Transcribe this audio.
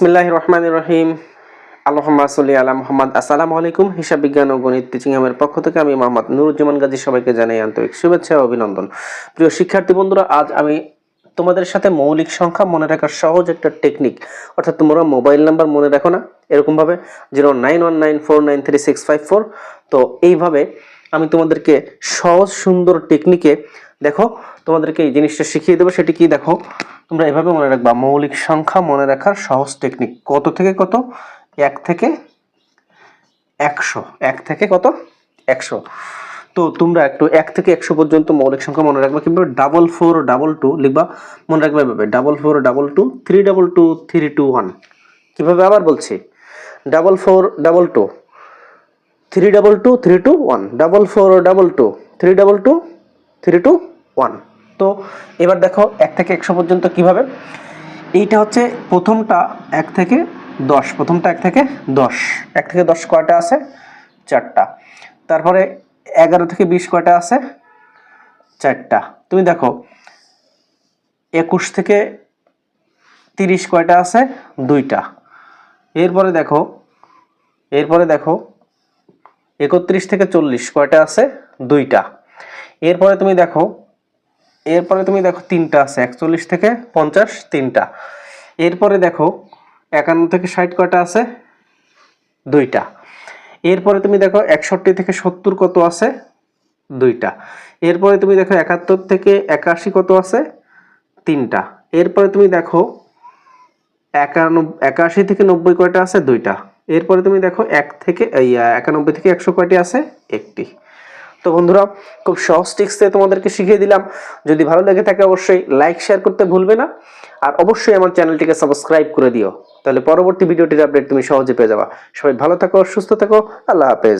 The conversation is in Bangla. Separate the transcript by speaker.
Speaker 1: বিসমিল্লাহ রহমান রহিম আল্লাহম্মা সাল্লি আলা মোহাম্মদ আসসালামু আলাইকুম হিসাব বিজ্ঞান ও গণিত টিচিং এর পক্ষ থেকে আমি মোহাম্মদ নুরুজ্জামান গাজী সবাইকে জানাই আন্তরিক শুভেচ্ছা ও অভিনন্দন। প্রিয় শিক্ষার্থী বন্ধুরা, আজ আমি তোমাদের সাথে মৌলিক সংখ্যা মনে রাখার সহজ একটা টেকনিক অর্থাৎ তোমরা মোবাইল নাম্বার মনে রাখো না, এরকমভাবে zero nine one nine four nine three six five four তো এইভাবে আমি তোমাদেরকে সহজ সুন্দর টেকনিকে দেখো, তোমাদেরকে এই জিনিসটা শিখিয়ে দেবো, সেটি কি দেখো? তোমরা এভাবে মনে রাখবা, মৌলিক সংখ্যা মনে রাখার সহজ টেকনিক কত থেকে কত? এক থেকে একশো। এক থেকে কত? একশো। তো তোমরা একটু এক থেকে একশো পর্যন্ত মৌলিক সংখ্যা মনে রাখবে কীভাবে ডাবল ফোর ডাবল টু লিখবা, মনে রাখবে এভাবে double four double two three double two three two one কীভাবে আবার বলছি? Double four double two three double two three two one double four double two three double two three two one তো এবার দেখো এক থেকে একশো পর্যন্ত কীভাবে? এইটা হচ্ছে প্রথমটা এক থেকে দশ, প্রথমটা এক থেকে দশ। এক থেকে দশ কয়টা আছে? চারটা। তারপরে এগারো থেকে বিশ কয়টা আছে? চারটা। তুমি দেখো, একুশ থেকে তিরিশ কয়টা আছে? দুইটা। এরপরে দেখো এরপরে দেখো, একত্রিশ থেকে চল্লিশ কয়টা আছে? দুইটা। এরপরে তুমি দেখো এরপরে তুমি দেখো তিনটা আছে, একচল্লিশ থেকে পঞ্চাশ তিনটা। এরপরে দেখো একান্ন থেকে ষাট কয়টা আছে? দুইটা। এরপরে তুমি দেখো একষট্টি থেকে সত্তর কত আছে? দুইটা। এরপরে তুমি দেখো একাত্তর থেকে একাশি কত আছে? তিনটা। এরপরে তুমি দেখো একানব্বই একাশি থেকে নব্বই কয়টা আছে? দুইটা। এরপরে তুমি দেখো এক থেকে এই একানব্বই থেকে একশো কয়টি আছে? একটি। তো বন্ধুরা, খুব সহজ টিক্সে তোমাদেরকে শিখিয়ে দিলাম। যদি ভালো লেগে থাকে অবশ্যই লাইক শেয়ার করতে ভুলবে না। আর অবশ্যই আমার চ্যানেলটিকে সাবস্ক্রাইব করে দিও। তাহলে পরবর্তী ভিডিওটির আপডেট তুমি সহজে পেয়ে যাবা। সবাই ভালো থাকো, সুস্থ থাকো, আল্লাহ হাফেজ।